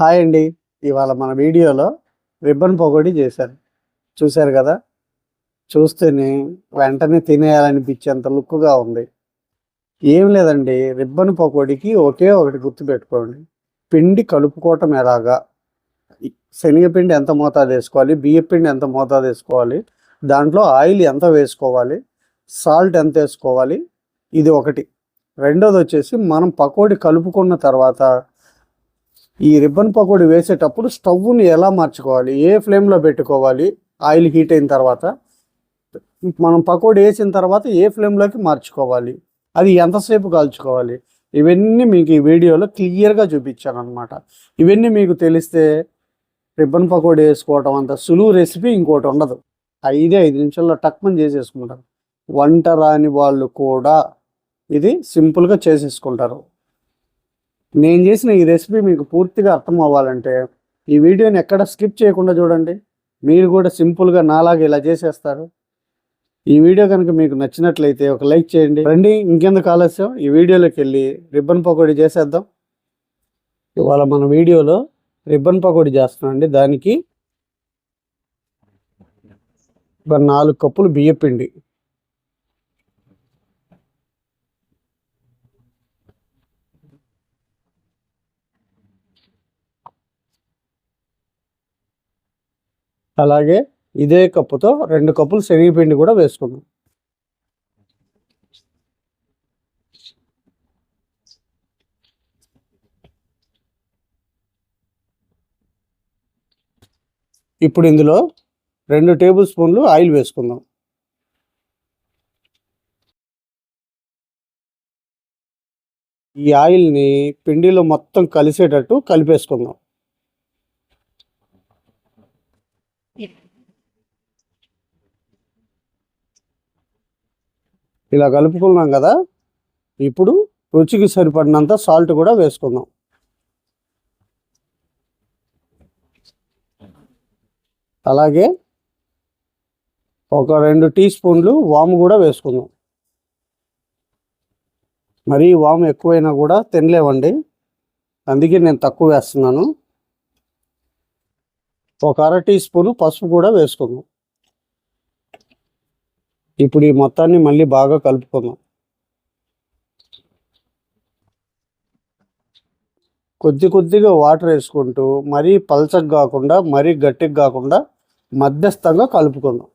Hi అండి. ఇవాళ మన వీడియోలో రిబ్బన్ పకోడీ చేశారు. చూశారు కదా? చూస్తేనే వెంటనే తినేయాలనిపించేంత లుక్గా ఉంది. ఏం లేదండి. రిబ్బన్ పకోడీకి ఒకే ఒకటి గుర్తుపెట్టుకోండి పిండి కలుపుకోవటం ఎలాగా? శనగపిండి ఎంత మోతాదు వేసుకోవాలి? బియ్యపిండి ఎంత మోతాదు వేసుకోవాలి? దాంట్లో ఆయిల్ ఎంత వేసుకోవాలి? సాల్ట్ ఎంత వేసుకోవాలి? ఇది ఒకటి. రెండోది వచ్చేసి మనం పకోడీ కలుపుకున్న తర్వాత ఈ రిబ్బన్ పకోడీ వేసేటప్పుడు స్టవ్ని ఎలా మార్చుకోవాలి? ఏ ఫ్లేమ్లో పెట్టుకోవాలి? ఆయిల్ హీట్ అయిన తర్వాత? మనం పకోడీ వేసిన తర్వాత ఏ ఫ్లేమ్లోకి మార్చుకోవాలి? అది ఎంతసేపు కాల్చుకోవాలి? ఇవన్నీ మీకు ఈ వీడియోలో క్లియర్గా చూపించాను అనమాట ఇవన్నీ మీకు తెలిస్తే రిబ్బన్ పకోడీ వేసుకోవటం అంత సులువు రెసిపీ ఇంకోటి ఉండదు. ఐదే ఐదు నిమిషాల్లో టక్మని చేసేసుకుంటారు. వంట రాని వాళ్ళు కూడా ఇది సింపుల్గా చేసేసుకుంటారు. నేను చేసిన ఈ రెసిపీ మీకు పూర్తిగా అర్థం అవ్వాలంటే ఈ వీడియోని ఎక్కడ స్కిప్ చేయకుండా చూడండి. మీరు కూడా సింపుల్గా నాలాగా ఇలా చేసేస్తారు. ఈ వీడియో కనుక మీకు నచ్చినట్లయితే ఒక లైక్ చేయండి. రండి ఇంకెందుకు ఆలస్యం? ఈ వీడియోలోకి వెళ్ళి రిబ్బన్ పకోడీ చేసేద్దాం. ఇవాళ మన వీడియోలో రిబ్బన్ పకోడీ చేస్తున్నాం దానికి ఒక నాలుగు కప్పులు బియ్యపిండి. అలాగే ఇదే కప్పుతో రెండు కప్పులు శనగపిండి కూడా వేసుకుందాం. ఇప్పుడు ఇందులో రెండు టేబుల్ స్పూన్లు ఆయిల్ వేసుకుందాం. ఈ ఆయిల్ని పిండిలో మొత్తం కలిసేటట్టు కలిపేసుకుందాం. ఇలా కలుపుకున్నాం కదా ఇప్పుడు రుచికి సరిపడినంత సాల్ట్ కూడా వేసుకుందాం. అలాగే ఒక రెండు టీ స్పూన్లు వాము కూడా వేసుకుందాం. మరీ వాము ఎక్కువైనా కూడా తినలేవండి అందుకే నేను తక్కువ వేస్తున్నాను. ఒక అర టీ స్పూను పసుపు కూడా వేసుకుందాం. ఇప్పుడు ఈ మొత్తాన్ని మళ్ళీ బాగా కలుపుకుందాం. కొద్ది కొద్దిగా వాటర్ వేసుకుంటూ మరీ పల్చగా కాకుండా మరీ గట్టిగా కాకుండా మధ్యస్థంగా కలుపుకుందాం.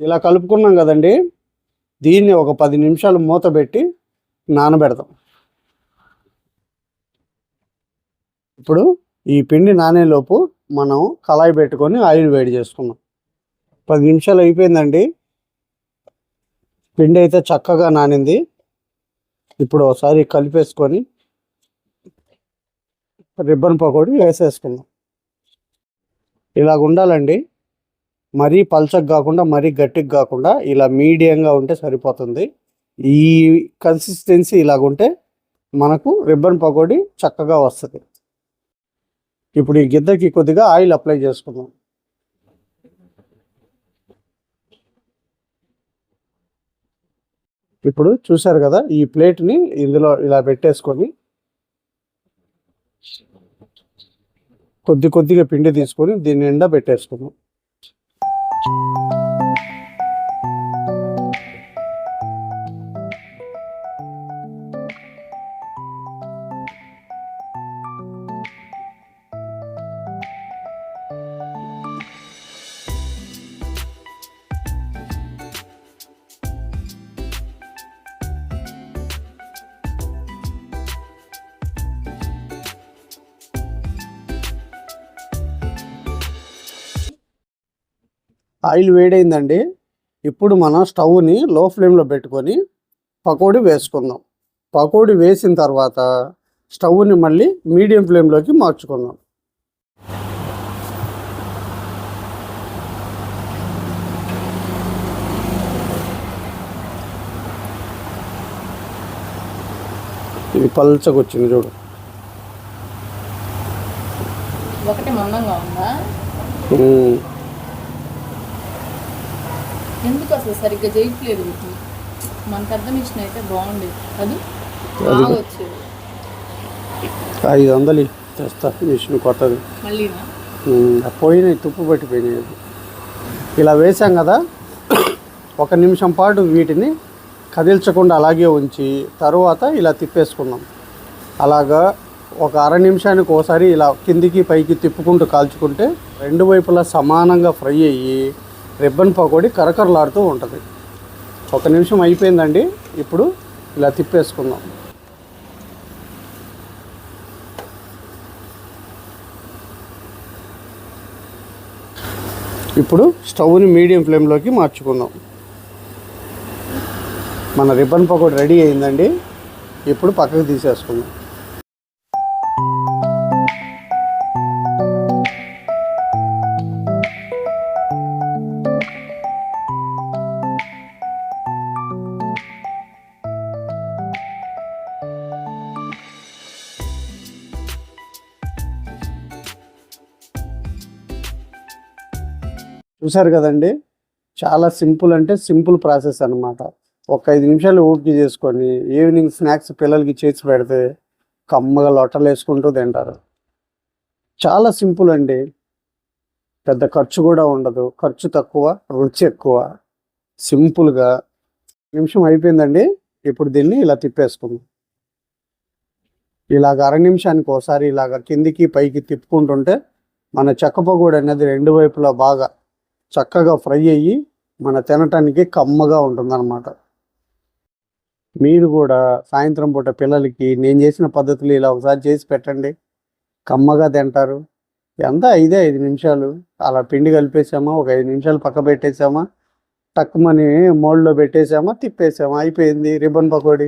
ఇలా కలుపుకున్నాం కదండి. దీన్ని ఒక పది నిమిషాలు మూత పెట్టి నానబెడతాం. ఇప్పుడు ఈ పిండి నానేలోపు మనం కళాయి పెట్టుకొని ఆయిల్ వేడి చేసుకున్నాం. పది నిమిషాలు అయిపోయిందండి. పిండి అయితే చక్కగా నానింది. ఇప్పుడు ఒకసారి కలిపేసుకొని రిబ్బన్ పకోడీ వేసేసుకుందాం. ఇలాగ ఉండాలండి. మరీ పల్చగా కాకుండా మరీ గట్టిగా కాకుండా ఇలా మీడియంగా ఉంటే సరిపోతుంది. ఈ కన్సిస్టెన్సీ ఇలాగుంటే మనకు రిబ్బన్ పకోడీ చక్కగా వస్తుంది. ఇప్పుడు ఈ గిద్దకి కొద్దిగా ఆయిల్ అప్లై చేసుకుందాం. ఇప్పుడు చూసారు కదా ఈ ప్లేట్ని ఇందులో ఇలా పెట్టేసుకొని కొద్ది కొద్దిగా పిండి తీసుకొని దీన్ని నిండా పెట్టేసుకున్నాం ఆయిల్ వేడైందండి. ఇప్పుడు మనం స్టవ్ని లో ఫ్లేమ్లో పెట్టుకొని పకోడీ వేసుకుందాం. పకోడీ వేసిన తర్వాత స్టవ్ని మళ్ళీ మీడియం ఫ్లేమ్లోకి మార్చుకుందాం. ఇది పల్చగా వచ్చింది చూడు. ఒకటి మందంగా ఉందా? అసలు సరిగ్గా చేయట్లేదు వీటిని. మన పెద్ద మిషన్ అయితే బాగుండేది. అది బాగా వచ్చేది. ఐదు వందలు తెస్తా మిషన్ కొత్తది. మళ్ళీనా? పోయినాయి తుప్పు పట్టిపోయినాయి. ఇలా వేసాం కదా ఒక నిమిషం పాటు వీటిని కదిల్చకుండా అలాగే ఉంచి తరువాత ఇలా తిప్పేసుకుందాం అలాగా ఒక అర నిమిషానికి ఒకసారి ఇలా కిందికి పైకి తిప్పుకుంటూ కాల్చుకుంటే రెండు వైపులా సమానంగా ఫ్రై అయ్యి రిబ్బన్ పకోడీ కరకరలాడుతూ ఉంటుంది. ఒక నిమిషం అయిపోయిందండి. ఇప్పుడు ఇలా తిప్పేసుకుందాం. ఇప్పుడు స్టవ్ని మీడియం ఫ్లేమ్లోకి మార్చుకుందాం. మన రిబ్బన్ పకోడీ రెడీ అయిందండి. ఇప్పుడు పక్కకు తీసేసుకుందాం. చూసారు కదండి? చాలా సింపుల్ అంటే సింపుల్ ప్రాసెస్ అన్నమాట. ఒక ఐదు నిమిషాలు ఓపిక చేసుకొని ఈవినింగ్ స్నాక్స్ పిల్లలకి చేసి పెడితే కమ్మగా లొట్టలు వేసుకుంటూ తింటారు. చాలా సింపుల్ అండి. పెద్ద ఖర్చు కూడా ఉండదు. ఖర్చు తక్కువ రుచి ఎక్కువ. సింపుల్గా. నిమిషం అయిపోయిందండి. ఇప్పుడు దీన్ని ఇలా తిప్పేసుకుందాం. ఇలాగ అర నిమిషానికి ఒకసారి ఇలాగ కిందికి పైకి తిప్పుకుంటుంటే మన చెక్క అనేది రెండు వైపులా బాగా చక్కగా ఫ్రై అయ్యి మన తినటానికి కమ్మగా ఉంటుందన్నమాట. మీరు కూడా సాయంత్రం పూట పిల్లలకి నేను చేసిన పద్ధతులు ఇలా ఒకసారి చేసి పెట్టండి. కమ్మగా తింటారు. ఎంత? ఐదే ఐదు నిమిషాలు. అలా పిండి కలిపేసామా? ఒక ఐదు నిమిషాలు పక్క పెట్టేసామా? టక్కుమని మోళ్ళలో పెట్టేసామా? తిప్పేసామా? అయిపోయింది. రిబ్బన్ పకోడీ.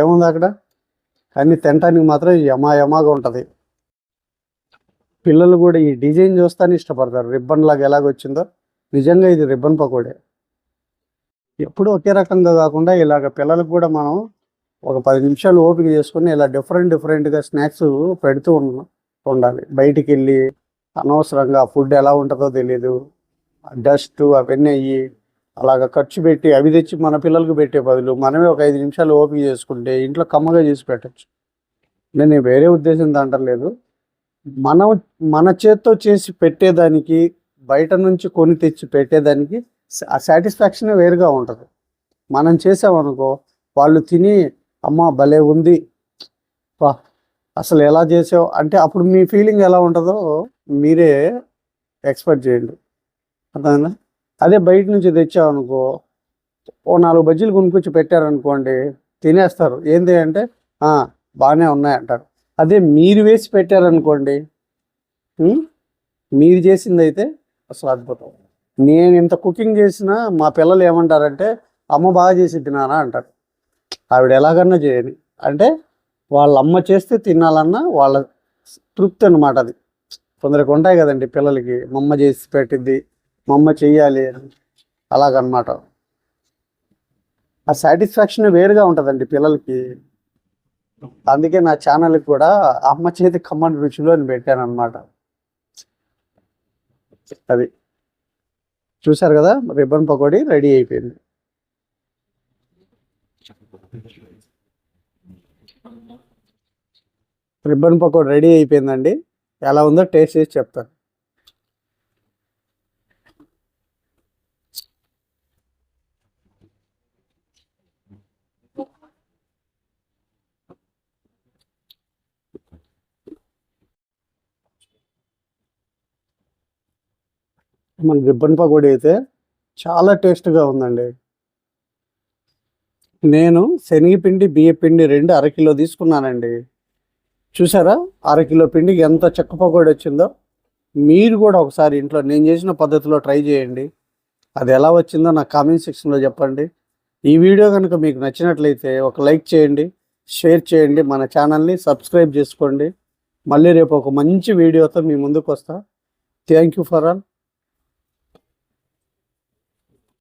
ఏముంది అక్కడ? కానీ తినటానికి మాత్రం యమా యమాగా ఉంటుంది. పిల్లలు కూడా ఈ డిజైన్ చూస్తానే ఇష్టపడతారు. రిబ్బన్ లాగా ఎలాగొచ్చిందో. నిజంగా ఇది రిబ్బన్ పకోడే. ఎప్పుడు ఒకే రకంగా కాకుండా ఇలాగ పిల్లలకు కూడా మనం ఒక పది నిమిషాలు ఓపిక చేసుకుని ఇలా డిఫరెంట్ డిఫరెంట్గా స్నాక్స్ పెడుతూ ఉన్న ఉండాలి. బయటికి వెళ్ళి అనవసరంగా ఫుడ్ ఎలా ఉంటుందో తెలియదు డస్ట్ అవన్నీ అయ్యి అలాగ ఖర్చు పెట్టి అవి తెచ్చి మన పిల్లలకు పెట్టే బదులు మనమే ఒక ఐదు నిమిషాలు ఓపిక చేసుకుంటే ఇంట్లో కమ్మగా చేసి పెట్టచ్చు. నేను వేరే ఉద్దేశం అంటలేదు మనం మన చేత్తో చేసి పెట్టేదానికి బయట నుంచి కొని తెచ్చి పెట్టేదానికి ఆ సాటిస్ఫాక్షన్ వేరుగా ఉంటుంది. మనం చేసామనుకో వాళ్ళు తిని అమ్మ భలే ఉంది. వా అసలు ఎలా చేసావు? అంటే అప్పుడు మీ ఫీలింగ్ ఎలా ఉంటుందో మీరే ఎక్స్పెక్ట్ చేయండి. అర్థమైందా? అదే బయట నుంచి తెచ్చామనుకో ఓ నాలుగు బజ్జీలు కొనుక్కొచ్చి పెట్టారనుకోండి తినేస్తారు. ఏంటి అంటే బాగానే ఉన్నాయి అంటారు. అదే మీరు వేసి పెట్టారనుకోండి మీరు చేసింది అయితే అసలు అద్భుతం. నేను ఇంత కుకింగ్ చేసినా మా పిల్లలు ఏమంటారంటే అమ్మ బాగా చేసి తినానా అంటారు. ఆవిడ ఎలాగన్నా చేయని అంటే వాళ్ళ అమ్మ చేస్తే తినాలన్నా వాళ్ళ తృప్తి అనమాట అది. కొందరికి ఉంటాయి కదండి పిల్లలకి మా అమ్మ చేసి పెట్టింది మా అమ్మ చెయ్యాలి అని. అలాగనమాట ఆ సాటిస్ఫాక్షన్ వేరుగా ఉంటుందండి పిల్లలకి. అందుకే నా ఛానల్కి కూడా అమ్మ చేతి కమ్మని రుచిలో అని పెట్టాను అనమాట అది చూసారు కదా రిబ్బన్ పకోడీ రెడీ అయిపోయింది. రిబ్బన్ పకోడీ రెడీ అయిపోయిందండి. ఎలా ఉందో టేస్ట్ చేసి చెప్తాను. మన రిబ్బన్ పకోడీ అయితే చాలా టేస్ట్గా ఉందండి. నేను శనగపిండి బియ్యపిండి రెండు అరకిలో తీసుకున్నానండి. చూసారా? అరకిలో పిండికి ఎంత చెక్క పకోడీ వచ్చిందో? మీరు కూడా ఒకసారి ఇంట్లో నేను చేసిన పద్ధతిలో ట్రై చేయండి. అది ఎలా వచ్చిందో నా కామెంట్ సెక్షన్లో చెప్పండి. ఈ వీడియో కనుక మీకు నచ్చినట్లయితే ఒక లైక్ చేయండి షేర్ చేయండి మన ఛానల్ని సబ్స్క్రైబ్ చేసుకోండి. మళ్ళీ రేపు ఒక మంచి వీడియోతో మీ ముందుకు వస్తా థ్యాంక్ యూ ఫర్ ఆల్.